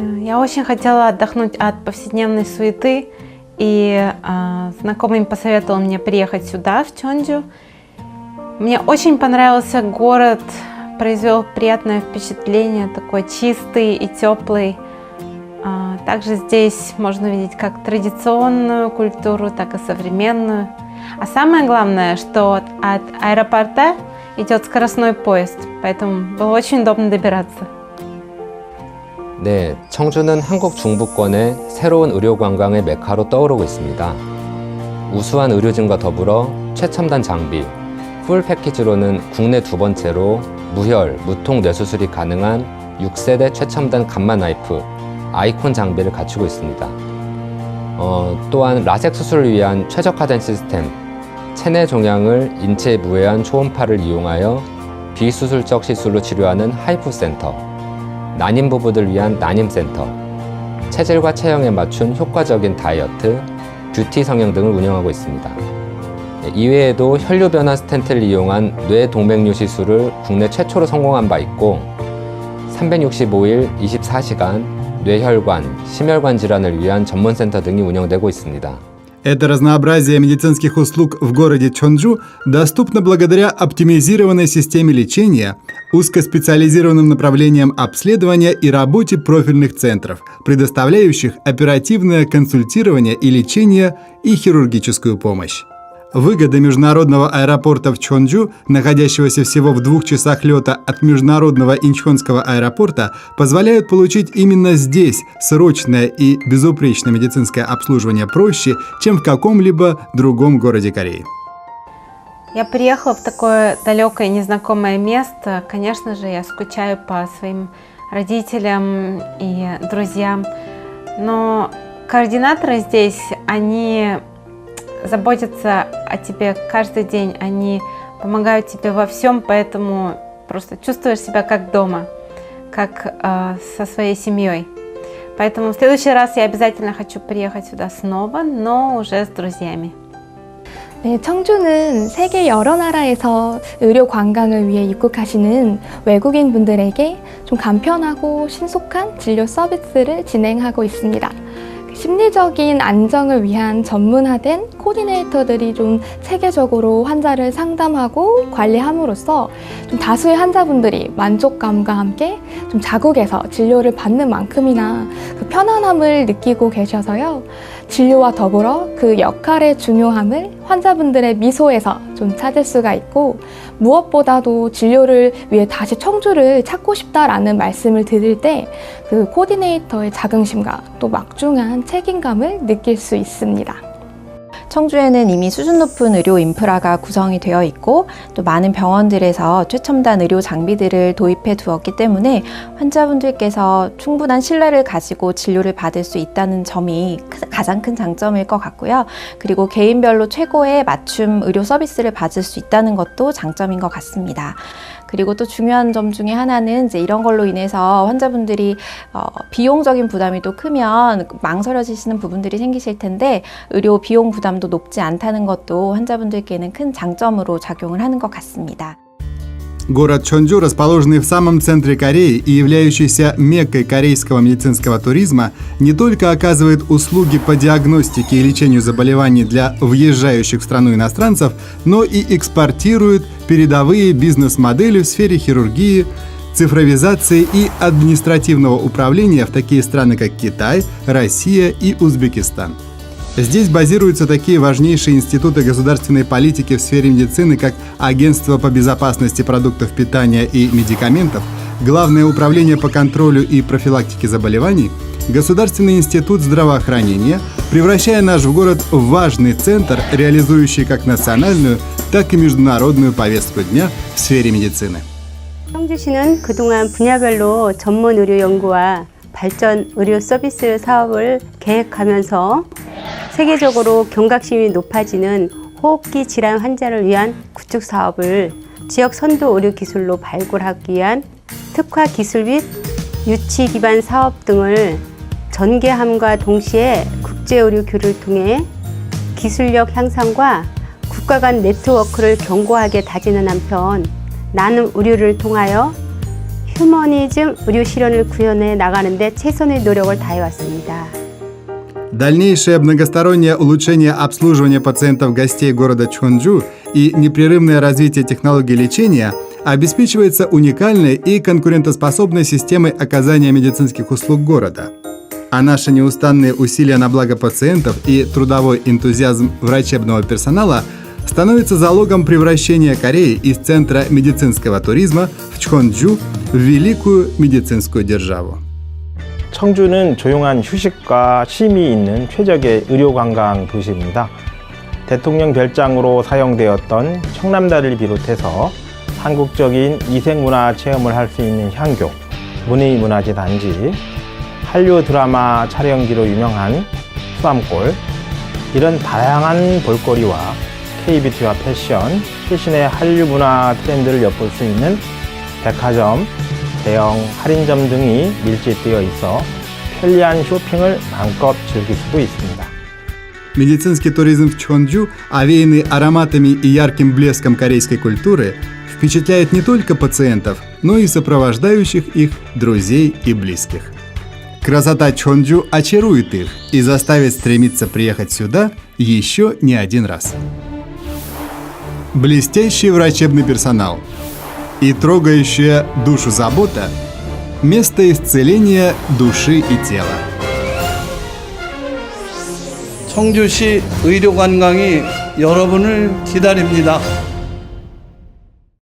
Я я очень хотела отдохнуть от повседневной суеты, и а, знакомый посоветовал мне приехать сюда, в Чонджу. Мне очень понравился город, произвел приятное впечатление, такой чистый и теплый. А, Также здесь можно увидеть как традиционную культуру, так и современную. А самое главное, что от аэропорта идет скоростной поезд, поэтому было очень удобно добираться. 네, 청주는 한국 중부권의 새로운 의료 관광의 메카로 떠오르고 있습니다. 우수한 의료진과 더불어 최첨단 장비, 풀 패키지로는 국내 두 번째로 무혈, 무통 뇌수술이 가능한 6세대 최첨단 감마 나이프, 아이콘 장비를 갖추고 있습니다. 어, 또한 라섹 수술을 위한 최적화된 시스템, 체내 종양을 인체에 무해한 초음파를 이용하여 비수술적 시술로 치료하는 하이프 센터, 난임 부부들 위한 난임 센터, 체질과 체형에 맞춘 효과적인 다이어트, 뷰티 성형 등을 운영하고 있습니다. 네, 이외에도 혈류 변화 스텐트를 이용한 뇌 동맥류 시술을 국내 최초로 성공한 바 있고 365일 24시간 뇌혈관, 심혈관 질환을 위한 전문 센터 등이 운영되고 있습니다. Это разнообразие медицинских услуг в городе Чонджу доступно благодаря оптимизированной системе лечения, узкоспециализированным направлениям обследования и работе профильных центров, предоставляющих оперативное консультирование и лечение и хирургическую помощь. Выгоды международного аэропорта в Чонджу, находящегося всего в двух часах лета от международного Инчхонского аэропорта, позволяют получить именно здесь срочное и безупречное медицинское обслуживание проще, чем в каком-либо другом городе Кореи. Я приехала в такое далекое незнакомое место. Конечно же, я скучаю по своим родителям и друзьям. Но координаторы здесь, они заботятся о тебе каждый день. Они помогают тебе во всем, поэтому просто чувствуешь себя как дома, как э, со своей семьей. Поэтому в следующий раз я обязательно хочу приехать сюда снова, но уже с друзьями. 네, 청주는 세계 여러 나라에서 의료 관광을 위해 입국하시는 외국인 분들에게 좀 간편하고 신속한 진료 서비스를 진행하고 있습니다. 심리적인 안정을 위한 전문화된 코디네이터들이 좀 체계적으로 환자를 상담하고 관리함으로써 좀 다수의 환자분들이 만족감과 함께 좀 자국에서 진료를 받는 만큼이나 그 편안함을 느끼고 계셔서요. 진료와 더불어 그 역할의 중요함을 환자분들의 미소에서 좀 찾을 수가 있고 무엇보다도 진료를 위해 다시 청주를 찾고 싶다라는 말씀을 드릴 때 그 코디네이터의 자긍심과 또 막중한 책임감을 느낄 수 있습니다. 청주에는 이미 수준 높은 의료 인프라가 구성이 되어 있고 또 많은 병원들에서 최첨단 의료 장비들을 도입해 두었기 때문에 환자분들께서 충분한 신뢰를 가지고 진료를 받을 수 있다는 점이 크- 가장 큰 장점일 것 같고요. 그리고 개인별로 최고의 맞춤 의료 서비스를 받을 수 있다는 것도 장점인 것 같습니다. 그리고 또 중요한 점 중에 하나는 이제 이런 걸로 인해서 환자분들이 어, 비용적인 부담이 또 크면 망설여지시는 부분들이 생기실 텐데 의료 비용 부담도 높지 않다는 것도 환자분들께는 큰 장점으로 작용을 하는 것 같습니다. Город Чонджу, расположенный в самом центре Кореи и являющийся меккой корейского медицинского туризма, не только оказывает услуги по диагностике и лечению заболеваний для въезжающих в страну иностранцев, но и экспортирует передовые бизнес-модели в сфере хирургии, цифровизации и административного управления в такие страны, как Китай, Россия и Узбекистан. Здесь базируются такие важнейшие институты государственной политики в сфере медицины, как Агентство по безопасности продуктов питания и медикаментов, Главное управление по контролю и профилактике заболеваний, Государственный институт здравоохранения, превращая наш город в важный центр, реализующий как национальную, так и международную повестку дня в сфере медицины. 청주시는 그동안 분야별로 전문 의료 연구와 발전 의료 서비스 사업을 계획하면서 세계적으로 경각심이 높아지는 호흡기 질환 환자를 위한 구축 사업을 지역 선도 의료 기술로 발굴하기 위한 특화 기술 및 유치 기반 사업 등을 전개함과 동시에 국제 의료 교류를 통해 기술력 향상과 국가 간 네트워크를 견고하게 다지는 한편 나눔 의료를 통하여 휴머니즘 의료 실현을 구현해 나가는데 최선의 노력을 다해왔습니다. Дальнейшее многостороннее улучшение обслуживания пациентов гостей города Чхонджу и непрерывное развитие технологий лечения обеспечивается уникальной и конкурентоспособной системой оказания медицинских услуг города. А наши неустанные усилия на благо пациентов и трудовой энтузиазм врачебного персонала становятся залогом превращения Кореи из центра медицинского туризма в Чхонджу в великую медицинскую державу. 청주는 조용한 휴식과 쉼이 있는 최적의 의료 관광 도시입니다. 대통령 별장으로 사용되었던 청남다리를 비롯해서 한국적인 이색문화 체험을 할 수 있는 향교, 문의문화재 단지, 한류 드라마 촬영지로 유명한 수암골, 이런 다양한 볼거리와 K뷰티와 패션, 최신의 한류 문화 트렌드를 엿볼 수 있는 백화점, 대형 할인점 등이 밀집되어 있어 편리한 쇼핑을 마음껏 즐길 수도 있습니다. Медицинский туризм в Чхонджу, овеянный ароматами и ярким блеском корейской культуры, впечатляет не только пациентов, но и сопровождающих их друзей и близких. Красота Чхонджу очарует их и заставит стремиться приехать сюда еще не один раз. Блестящий врачебный персонал и трогающая душу забота – место исцеления души и тела. 청주시 의료관광이 여러분을 기다립니다.